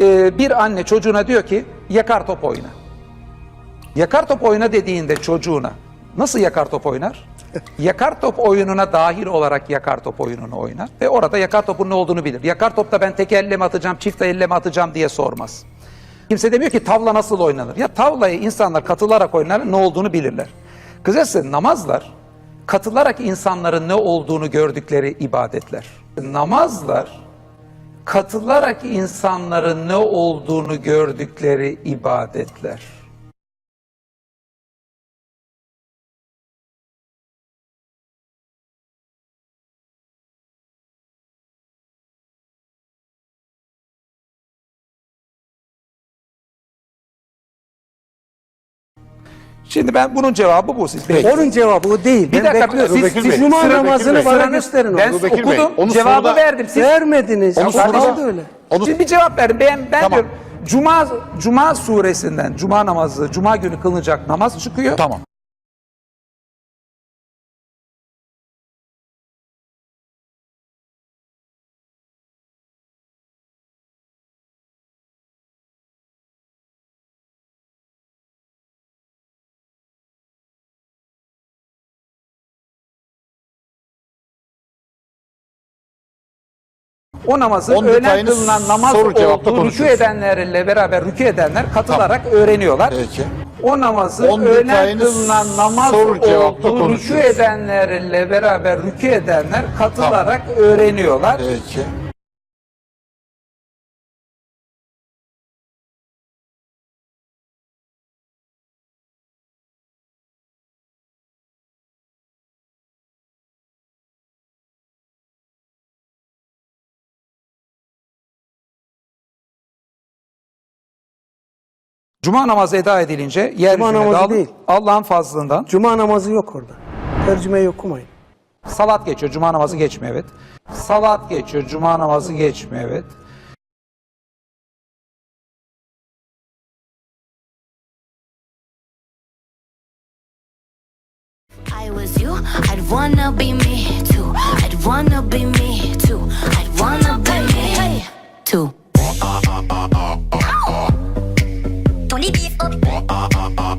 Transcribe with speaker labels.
Speaker 1: Ee, bir anne çocuğuna diyor ki yakar top oyna. Yakar top oyna dediğinde çocuğuna nasıl yakar top oynar? Yakar top oyununa dahil olarak yakar top oyununu oynar ve orada yakar topun ne olduğunu bilir. Yakar topta ben tek elle mi atacağım, çift elle mi atacağım diye sormaz. Kimse demiyor ki tavla nasıl oynanır? Ya tavlayı insanlar katılarak oynar ne olduğunu bilirler. Kısacası namazlar katılarak insanların ne olduğunu gördükleri ibadetler. Namazlar katılarak insanların ne olduğunu gördükleri ibadetler. Şimdi ben bunun cevabı bu siz bekleyin.
Speaker 2: Onun cevabı o değil.
Speaker 1: Bir
Speaker 2: ben
Speaker 1: dakika,
Speaker 2: bekliyorum.
Speaker 1: siz-
Speaker 2: Siz,
Speaker 1: siz-
Speaker 2: Cuma
Speaker 1: sıra-
Speaker 2: namazını
Speaker 1: Bekir Bey,
Speaker 2: bana gösterin.
Speaker 1: Ben
Speaker 2: onu.
Speaker 3: Bekir Bey,
Speaker 1: okudum,
Speaker 3: onu
Speaker 1: cevabı
Speaker 3: soruda-
Speaker 1: verdim. Siz
Speaker 2: Vermediniz.
Speaker 3: Onu
Speaker 2: Bana
Speaker 3: soruda-
Speaker 2: da öyle.
Speaker 3: Onu
Speaker 1: Şimdi bir cevap verdim. Ben, ben
Speaker 3: Tamam.
Speaker 1: diyorum Cuma Cuma suresinden Cuma namazı Cuma günü kılınacak namaz çıkıyor.
Speaker 3: tamam.
Speaker 1: O namazın
Speaker 3: On
Speaker 1: öğlen
Speaker 3: detayını
Speaker 1: kılınan namaz
Speaker 3: soru cevapta
Speaker 1: olduğu rükû
Speaker 3: konuşuruz.
Speaker 1: edenlerle beraber rükû edenler katılarak öğreniyorlar.
Speaker 3: Peki.
Speaker 1: O namazı
Speaker 3: On
Speaker 1: öğlen
Speaker 3: detayını
Speaker 1: kılınan namaz
Speaker 3: soru cevapta
Speaker 1: olduğu rükû
Speaker 3: konuşuruz.
Speaker 1: edenlerle beraber rükû edenler katılarak öğreniyorlar.
Speaker 3: Peki.
Speaker 1: Cuma namazı eda edilince yeryüzüne
Speaker 2: namazı
Speaker 1: dağılıp
Speaker 2: değil.
Speaker 1: Allah'ın fazlından
Speaker 2: Cuma namazı yok orada. Tercümeyi okumayın.
Speaker 1: salat geçiyor. Cuma namazı geçmiyor evet. Salat geçiyor. Cuma namazı geçmiyor evet.
Speaker 4: I was you, I'd wanna be me too. I'd wanna be me too. I'd wanna be me too.
Speaker 5: ah, ah, ah.